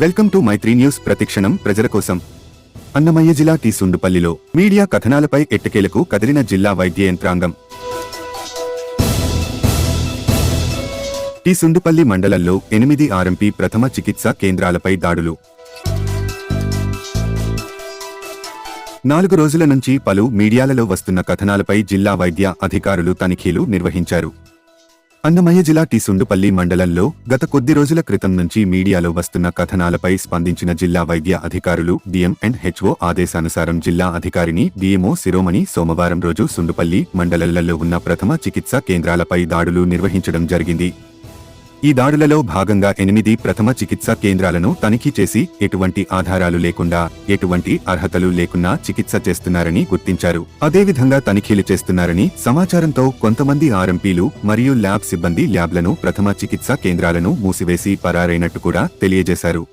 Welcome to Mythri news ప్రతిక్షణం ప్రజల కోసం. అన్నమయ్య జిల్లా టి. సుండుపల్లిలో మీడియా కథనాలపై ఎట్టకేలకు కదిలిన జిల్లా వైద్య యంత్రాంగం. టీసుండుపల్లి మండలంలో ఎనిమిది ఆర్ఎంపీ ప్రథమ చికిత్స కేంద్రాలపై దాడులు. నాలుగు రోజుల నుంచి పలు మీడియాలలో వస్తున్న కథనాలపై జిల్లా వైద్య అధికారులు తనిఖీలు నిర్వహించారు. అన్నమయ్య జిల్లా టి సుండుపల్లి మండలంలో గత కొద్ది రోజుల క్రితం నుంచి మీడియాలో వస్తున్న కథనాలపై స్పందించిన జిల్లా వైద్య అధికారులు డిఎం అండ్ హెచ్ఓ ఆదేశానుసారం జిల్లా అధికారిని డిఎంఓ శిరోమణి సోమవారం రోజు సుండుపల్లి మండలాలలో ఉన్న ప్రథమ చికిత్సా కేంద్రాలపై దాడులు నిర్వహించడం జరిగింది. ఈ దాడులలో భాగంగా ఎనిమిది ప్రథమ చికిత్స కేంద్రాలను తనిఖీ చేసి ఎటువంటి ఆధారాలు లేకుండా ఎటువంటి అర్హతలు లేకున్నా చికిత్స చేస్తున్నారని గుర్తించారు. అదేవిధంగా తనిఖీలు చేస్తున్నారని సమాచారంతో కొంతమంది ఆర్ఎంపీలు మరియు ల్యాబ్ సిబ్బంది ల్యాబ్లను ప్రథమ చికిత్స కేంద్రాలను మూసివేసి పరారైనట్టు కూడా తెలియజేశారు.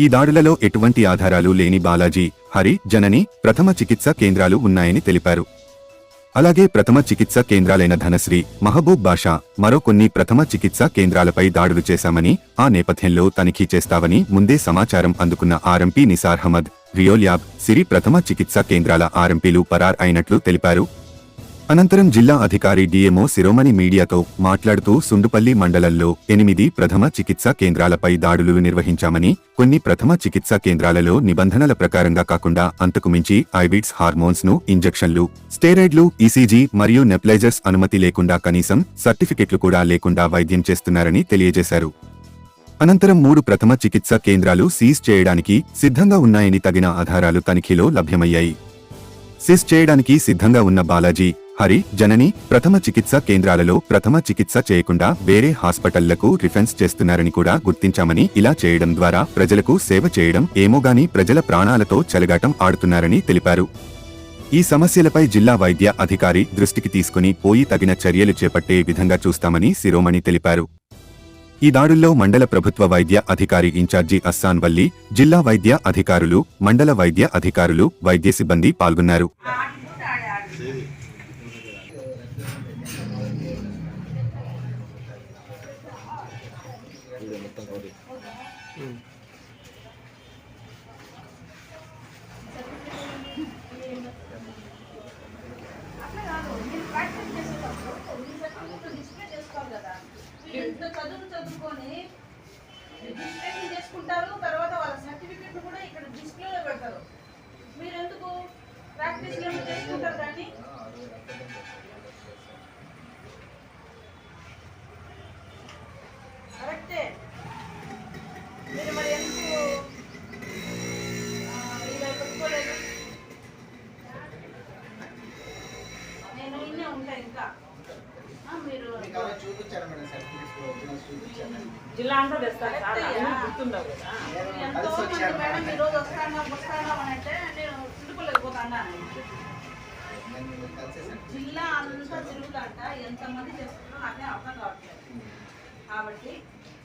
ఈ దాడులలో ఎటువంటి ఆధారాలు లేని బాలాజీ హరి జనని ప్రథమ చికిత్స కేంద్రాలు ఉన్నాయని తెలిపారు. అలాగే ప్రథమ చికిత్స కేంద్రాలైన ధనశ్రీ మహబూబ్ బాషా మరో కొన్ని ప్రథమ చికిత్స కేంద్రాలపై దాడులు చేశామని ఆ నేపథ్యంలో తనిఖీ చేస్తావని ముందే సమాచారం అందుకున్న ఆర్ఎంపీ నిసార్ అహ్మద్ రియోల్యాబ్ సిరి ప్రథమ చికిత్స కేంద్రాల ఆర్ఎంపీలు పరార్ అయినట్లు తెలిపారు. అనంతరం జిల్లా అధికారి డిఎంఓ శిరోమణి మీడియాతో మాట్లాడుతూ సుండుపల్లి మండలంలో ఎనిమిది ప్రథమ చికిత్స కేంద్రాలపై దాడులు నిర్వహించామని కొన్ని ప్రథమ చికిత్సా కేంద్రాలలో నిబంధనల ప్రకారంగా కాకుండా అంతకుమించి ఐవిడ్స్ హార్మోన్స్ను ఇంజెక్షన్లు స్టెరాయిడ్లు ఈసీజీ మరియు నెప్లైజర్స్ అనుమతి లేకుండా కనీసం సర్టిఫికెట్లు కూడా లేకుండా వైద్యం చేస్తున్నారని తెలియజేశారు. అనంతరం మూడు ప్రథమ చికిత్స కేంద్రాలు సీజ్ చేయడానికి సిద్ధంగా ఉన్నాయని తగిన ఆధారాలు తనిఖీలో లభ్యమయ్యాయి. సీజ్ చేయడానికి సిద్ధంగా ఉన్న బాలాజీ హరి జనని ప్రథమ చికిత్స కేంద్రాలలో ప్రథమ చికిత్స చేయకుండా వేరే హాస్పిటళ్ళకు రిఫరెన్స్ చేస్తున్నారని కూడా గుర్తించామని ఇలా చేయడం ద్వారా ప్రజలకు సేవ చేయడం ఏమోగాని ప్రజల ప్రాణాలతో చెలగాటం ఆడుతున్నారని తెలిపారు. ఈ సమస్యలపై జిల్లా వైద్య అధికారి దృష్టికి తీసుకుని పోయి తగిన చర్యలు చేపట్టే విధంగా చూస్తామని శిరోమణి తెలిపారు. ఈ దాడుల్లో మండల ప్రభుత్వ వైద్య అధికారి ఇన్ఛార్జి అస్సాన్ వల్లి జిల్లా వైద్య అధికారులు మండల వైద్య అధికారులు వైద్య సిబ్బంది పాల్గొన్నారు. ఇంత చదువు చదువుకొని రిజిస్ట్రేషన్ చేసుకుంటారు తర్వాత జిల్లా అంతా తెస్తారు చాలా అన్నీ గుర్తుండవు కదా. ఎంతో మంది మేడం ఈ రోజు వస్తాను వస్తాను అని అంటే నేను చుట్టుకోలేకపోతాను జిల్లా అంతా తిరుగుతాంట ఎంతమంది చేస్తున్నారో నాకే అర్థం కావట్లేదు. కాబట్టి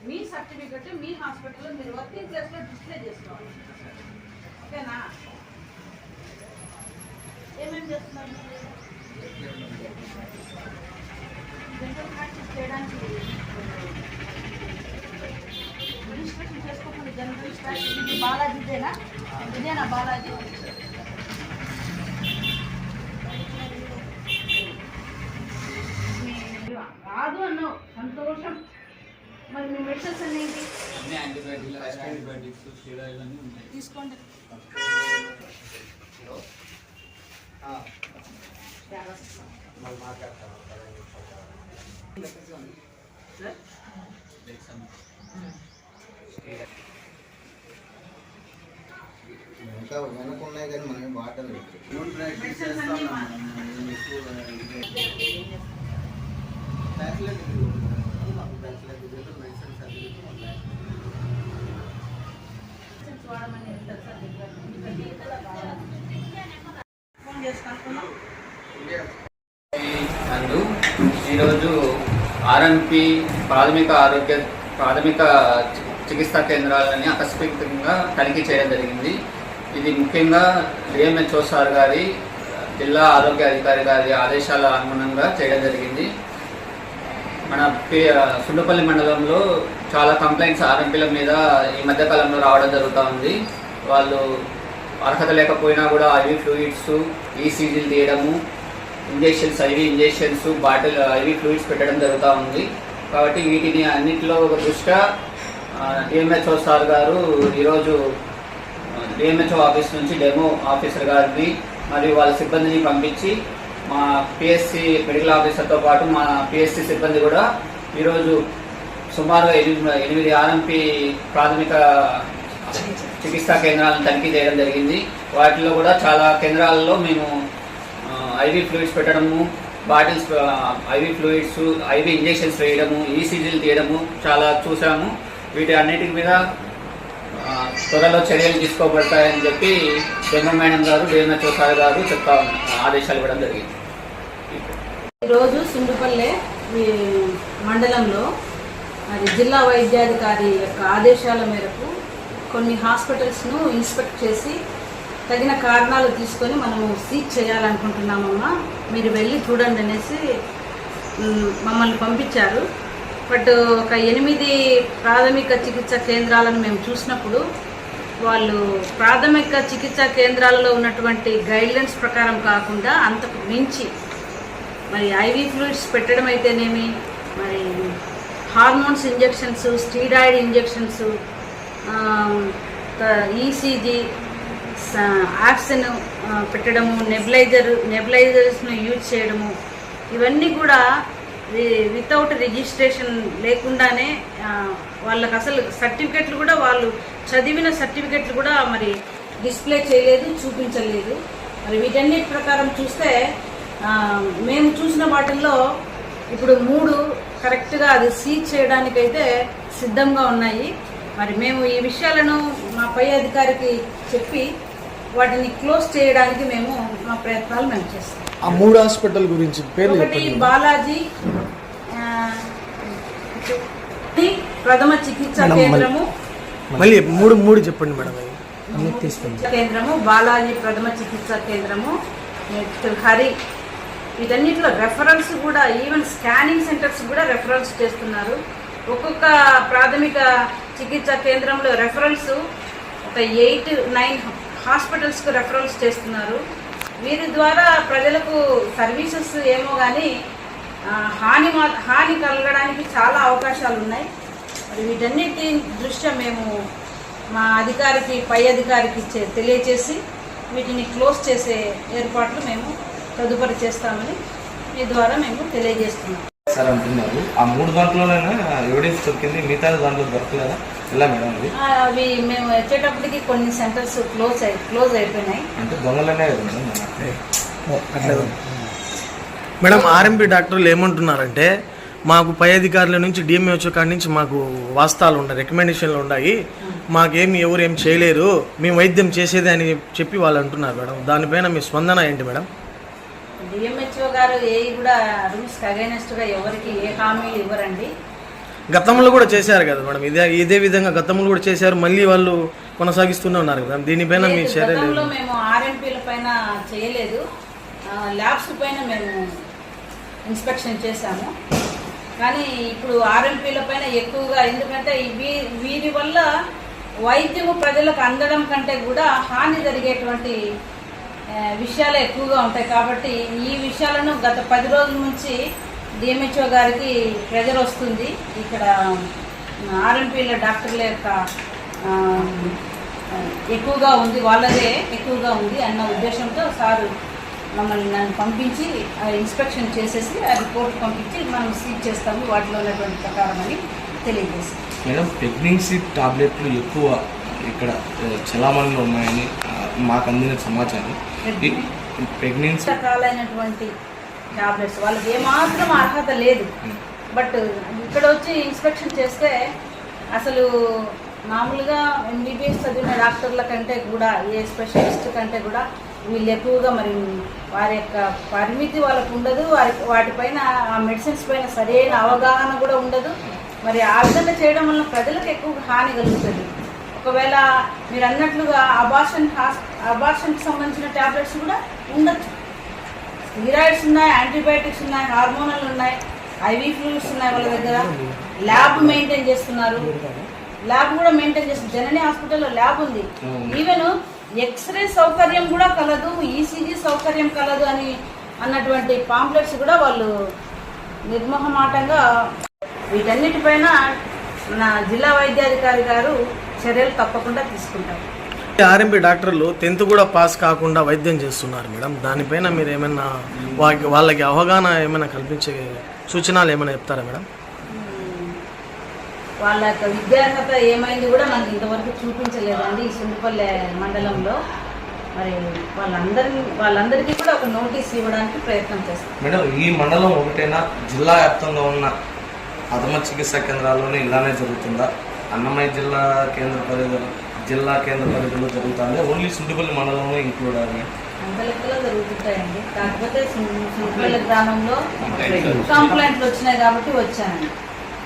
మీ సర్టిఫికెట్ మీ హాస్పిటల్లో మీరు వర్కింగ్ ప్లేస్లో డిస్ప్లే చేసుకోవాలి. ఓకేనా? ఏమేమి చేస్తున్నారు జనరల్ ప్రాక్టీస్ చేయడానికి రిజిస్ట్రేషన్ చేసుకోకుండా జనరల్ ప్రాక్టీస్ ఇది బాలాజీ ఇదేనా బాలాజీ? రాదు అన్నావు సంతోషం. మరి మీ మెడిసిన్స్ అనేవి తీసుకోండి. మాట్లాడతాను ఇంకా వెనక ఉన్నాయి కానీ మనం వాటర్ ఈరోజు ఆర్ఎంపి ప్రాథమిక ఆరోగ్య ప్రాథమిక చికిత్సా కేంద్రాలని ఆకస్మికంగా తనిఖీ చేయడం జరిగింది. ఇది ముఖ్యంగా డిఎంహెచ్ఓ సార్ గారి జిల్లా ఆరోగ్య అధికారి గారి ఆదేశాల అనుగుణంగా చేయడం జరిగింది. మన సుండపల్లి మండలంలో చాలా కంప్లైంట్స్ ఆర్ఎంపీల మీద ఈ మధ్య కాలంలో రావడం జరుగుతూ ఉంది. వాళ్ళు అర్హత లేకపోయినా కూడా ఐవి ఫ్లూయిడ్స్ ఈసీజీలు తీయడము injections IV injections bottle IV fluids పెట్టడం జరుగుతూ ఉంది. కాబట్టి వీటిని అన్నింటిలో ఒక దృష్ట్యా డిఎంహెచ్ఓ సార్ గారు ఈరోజు డిఎంహెచ్ఓ ఆఫీస్ నుంచి డెమో ఆఫీసర్ గారిని మరియు వాళ్ళ సిబ్బందిని పంపించి మా పిఎస్సి మెడికల్ ఆఫీసర్తో పాటు మా పిఎస్సి సిబ్బంది కూడా ఈరోజు సుమారుగా ఎనిమిది ఎనిమిది ఆర్ఎంపీ ప్రాథమిక చికిత్సా కేంద్రాలను తనిఖీ చేయడం జరిగింది. వాటిలో కూడా చాలా కేంద్రాలలో మేము ఐవి ఫ్లూయిడ్స్ పెట్టడము bottles IV fluids IV injections వేయడము ఈసీజీలు తీయడము చాలా చూసాము. వీటి అన్నిటి మీద త్వరలో చర్యలు తీసుకోబడతాయని చెప్పి జగన్ మేడం గారు డిఎంహెచ్ఓ సార్ గారు చెప్తా ఆదేశాలు ఇవ్వడం జరిగింది. ఈరోజు సుండుపల్లె ఈ మండలంలో మరి జిల్లా వైద్యాధికారి యొక్క ఆదేశాల మేరకు కొన్ని హాస్పిటల్స్ను ఇన్స్పెక్ట్ చేసి తగిన కారణాలు తీసుకొని మనము సీజ్ చేయాలనుకుంటున్నామమ్మా. మీరు వెళ్ళి చూడండి అనేసి మమ్మల్ని పంపించారు. బట్ ఒక ఎనిమిది ప్రాథమిక చికిత్స కేంద్రాలను మేము చూసినప్పుడు వాళ్ళు ప్రాథమిక చికిత్సా కేంద్రాలలో ఉన్నటువంటి గైడ్లైన్స్ ప్రకారం కాకుండా అంతకు మించి మరి ఐవి ఫ్లూయిడ్స్ పెట్టడం అయితేనేమి? మరి hormones injections steroid injections ECG oxygen పెట్టడము నెబిలైజర్ నెబిలైజర్స్ను యూజ్ చేయడము ఇవన్నీ కూడా వితౌట్ రిజిస్ట్రేషన్ లేకుండానే వాళ్ళకి అసలు సర్టిఫికెట్లు కూడా వాళ్ళు చదివిన సర్టిఫికెట్లు కూడా మరి డిస్ప్లే చేయలేదు చూపించలేదు. మరి వీటన్నిటి ప్రకారం చూస్తే మేము చూసిన వాటిల్లో ఇప్పుడు మూడు కరెక్ట్గా అది సీజ్ చేయడానికైతే సిద్ధంగా ఉన్నాయి. మరి మేము ఈ విషయాలను మా పై అధికారికి చెప్పి వాటిని క్లోజ్ చేయడానికి మేము మా ప్రయత్నాలు మేము చేస్తాం. ఆ మూడు హాస్పిటల్ గురించి పేర్లు ఒకటి బాలాజీ ప్రథమ చికిత్స కేంద్రము. మళ్ళీ మూడు మూడు చెప్పండి మేడం అన్ని కేంద్రము బాలాజీ ప్రథమ చికిత్స కేంద్రము హరి. వీటన్నిటిలో రెఫరల్స్ కూడా ఈవెన్ స్కానింగ్ సెంటర్స్ కూడా రెఫరల్స్ చేస్తున్నారు. ఒక్కొక్క ప్రాథమిక చికిత్స కేంద్రంలో రెఫరల్స్ ఒక ఎయిట్ నైన్ హాస్పిటల్స్కు రెఫరల్స్ చేస్తున్నారు. వీరి ద్వారా ప్రజలకు సర్వీసెస్ ఏమో కానీ హాని మా హాని కలగడానికి చాలా అవకాశాలు ఉన్నాయి. మరి వీటన్నిటి దృష్ట్యా మేము మా అధికారికి పై అధికారికి చే- తెలియచేసి వీటిని క్లోజ్ చేసే ఏర్పాట్లు మేము తదుపరి చేస్తామని మీ ద్వారా మేము తెలియజేస్తున్నాం. సార్ అంటున్నారు. ఆ మూడు దాంట్లోనైనా ఎవిడెన్స్ దొరికింది. మిగతా దాంట్లో దొరకలేదా? ఎలా మేడం అది? ఆ, అవి మేము వచ్చేటప్పటికి కొన్ని సెంటర్స్ క్లోజ్ అయి క్లోజ్ అయిపోయినాయి. అంటే దొంగలనే మేడం మేడం ఆర్ఎంపీ డాక్టర్లు ఏమంటున్నారంటే మాకు పై అధికారుల నుంచి డిఎంహెచ్ఓ కాడి నుంచి మాకు వాస్తాలు ఉన్నాయి రికమెండేషన్లు ఉన్నాయి. మాకేమి ఎవరు ఏం చేయలేరు. మేము వైద్యం చేసేదే అని చెప్పి వాళ్ళు అంటున్నారు మేడం. దానిపైన మీ స్పందన ఏంటి మేడం? డిఎంహెచ్ఓ గారు ఏ కూడా రూల్స్ అగైనెస్ట్గా ఎవరికి ఏ హామీలు ఇవ్వరండి. గతంలో కూడా చేశారు కదా మేడం. ఇదే ఇదే విధంగా గతంలో కూడా చేశారు. మళ్ళీ వాళ్ళు కొనసాగిస్తూనే ఉన్నారు కదా. దీనిపైన మీ చర్యలు మేము ఆర్ఎంపీల పైన చేయలేదు. ల్యాబ్స్ పైన మేము ఇన్స్పెక్షన్ చేశాము. కానీ ఇప్పుడు ఆర్ఎంపీల పైన ఎక్కువగా ఎందుకంటే వీరి వల్ల వైద్యము ప్రజలకు అందడం కంటే కూడా హాని జరిగేటువంటి విషయాలే ఎక్కువగా ఉంటాయి కాబట్టి ఈ విషయాలను గత పది రోజుల నుంచి డిఎంహెచ్ఓ గారికి ప్రెజర్ వస్తుంది. ఇక్కడ ఆర్ఎంపీల డాక్టర్ల యొక్క ఎక్కువగా ఉంది వాళ్ళదే ఎక్కువగా ఉంది అన్న ఉద్దేశంతో సారు మమ్మల్ని నన్ను పంపించి ఆ ఇన్స్పెక్షన్ చేసేసి ఆ రిపోర్ట్ పంపించి మనం సీజ్ చేస్తాము వాటిలో ఉన్నటువంటి ప్రకారం అని తెలియజేసి మేడం ప్రెగ్నెన్సీ టాబ్లెట్లు ఎక్కువ ఇక్కడ చలామణిలో ఉన్నాయని మాకు అందిన సమాచారం. ప్రెగ్నెన్సీ రకాలైనటువంటి టాబ్లెట్స్. వాళ్ళకి ఏమాత్రం అర్హత లేదు. బట్ ఇక్కడ వచ్చి ఇన్స్పెక్షన్ చేస్తే అసలు మామూలుగా ఎంబీబీఎస్ చదివిన డాక్టర్ల కంటే కూడా ఏ స్పెషలిస్ట్ కంటే కూడా వీళ్ళు ఎక్కువగా మరి వారి యొక్క పరిమితి వాళ్ళకు ఉండదు. వారి వాటిపైన ఆ మెడిసిన్స్ పైన సరైన అవగాహన కూడా ఉండదు. మరి ఆ విధంగా చేయడం వల్ల ప్రజలకు ఎక్కువ హాని కలుగుతుంది. ఒకవేళ మీరు అన్నట్లుగా అబార్షన్ హాస్ అబార్షన్కి సంబంధించిన ట్యాబ్లెట్స్ కూడా ఉండొచ్చు. స్టీరాయిడ్స్ ఉన్నాయి యాంటీబయాటిక్స్ ఉన్నాయి హార్మోనల్ ఉన్నాయి ఐవీ ఫ్లూయిడ్స్ ఉన్నాయి వాళ్ళ దగ్గర. ల్యాబ్ మెయింటైన్ చేస్తున్నారు. ల్యాబ్ కూడా మెయింటైన్ చేస్తున్నారు జనని హాస్పిటల్లో ల్యాబ్ ఉంది. ఈవెన్ ఎక్స్రే సౌకర్యం కూడా కలదు ఈసీజీ సౌకర్యం కలదు అని అన్నటువంటి పాంప్లెట్స్ కూడా వాళ్ళు నిర్మోహమాటంగా వీటన్నిటిపైన మన జిల్లా వైద్యాధికారి గారు చర్యలు తప్పకుండా తీసుకుంటారు. ఆర్ఎంపీ డాక్టర్లు టెన్త్ కూడా పాస్ కాకుండా వైద్యం చేస్తున్నారు మేడం. దానిపైన మీరు ఏమైనా వాళ్ళకి వాళ్ళకి అవగాహన ఏమైనా కల్పించే సూచనలు ఏమైనా చెప్తారా మేడం? వాళ్ళ యొక్క విద్యార్హత ఏమైంది కూడా మనకి ఇంతవరకు చూపించలేదండి ఈ సుండిపల్లె మండలంలో. మరి వాళ్ళందరి వాళ్ళందరికీ కూడా ఒక నోటీస్ ఇవ్వడానికి ప్రయత్నం చేస్తాం. మేడం ఈ మండలం ఒకటేనా? జిల్లా వ్యాప్తంగా ఉన్న ప్రథమ చికిత్సా కేంద్రాల్లోనే ఇలానే జరుగుతుందా? అన్నమయ్య జిల్లా కేంద్ర పరిధి జిల్లా కేంద్ర పరిధిలో జరుగుతుందా. ఓన్లీ సుండిపల్లి మండలంలో ఇంక్లూడ్ అని జరుగుతుంటాయండి. కాకపోతే సు- సుండిపల్లె గ్రామంలో కంప్లైంట్లు వచ్చినాయి కాబట్టి వచ్చానండి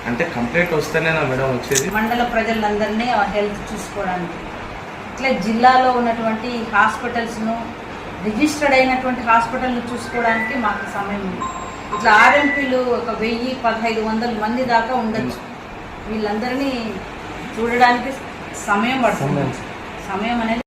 అంటే కంప్లైంట్ వస్తేనేనా మేడం వచ్చేది. మండల ప్రజలందరినీ హెల్త్ చూసుకోవడానికి. ఇట్లా జిల్లాలో ఉన్నటువంటి హాస్పిటల్స్ను రిజిస్టర్డ్ అయినటువంటి హాస్పిటల్ను చూసుకోవడానికి మాకు సమయం ఉంది. ఇట్లా ఆర్ఎంపీలు ఒక వెయ్యి పదహైదు వందల మంది దాకా ఉండొచ్చు. వీళ్ళందరినీ చూడడానికి సమయం పడుతుంది. సమయం. అనేది